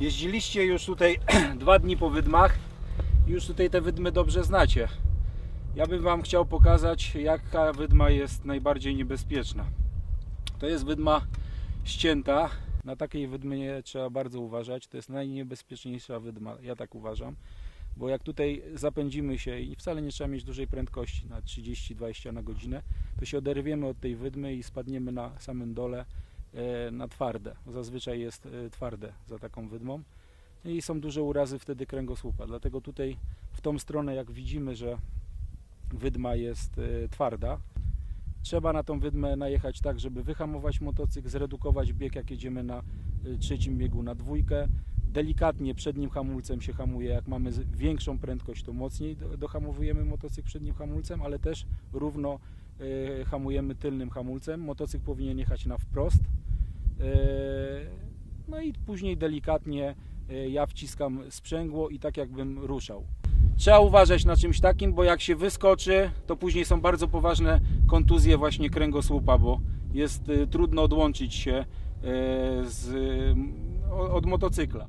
Jeździliście już tutaj dwa dni po wydmach. Już tutaj te wydmy dobrze znacie. Ja bym Wam chciał pokazać, jaka wydma jest najbardziej niebezpieczna. To jest wydma ścięta. Na takiej wydmie trzeba bardzo uważać. To jest najniebezpieczniejsza wydma, ja tak uważam. Bo jak tutaj zapędzimy się i wcale nie trzeba mieć dużej prędkości, na 30-20 na godzinę, to się oderwiemy od tej wydmy i spadniemy na samym dole e, na twarde. Zazwyczaj jest e, twarde za taką wydmą i są duże urazy wtedy kręgosłupa. Dlatego tutaj w tą stronę, jak widzimy, że wydma jest e, twarda, trzeba na tą wydmę najechać tak, żeby wyhamować motocykl, zredukować bieg, jak jedziemy na trzecim biegu na dwójkę. Delikatnie przednim hamulcem się hamuje, jak mamy większą prędkość, to mocniej do- dohamowujemy motocykl przednim hamulcem, ale też równo e, hamujemy tylnym hamulcem. Motocykl powinien jechać na wprost. E, No i później delikatnie e, ja wciskam sprzęgło i tak jakbym ruszał. Trzeba uważać na czymś takim, bo jak się wyskoczy, to później są bardzo poważne kontuzje właśnie kręgosłupa, bo jest trudno odłączyć się z, od motocykla.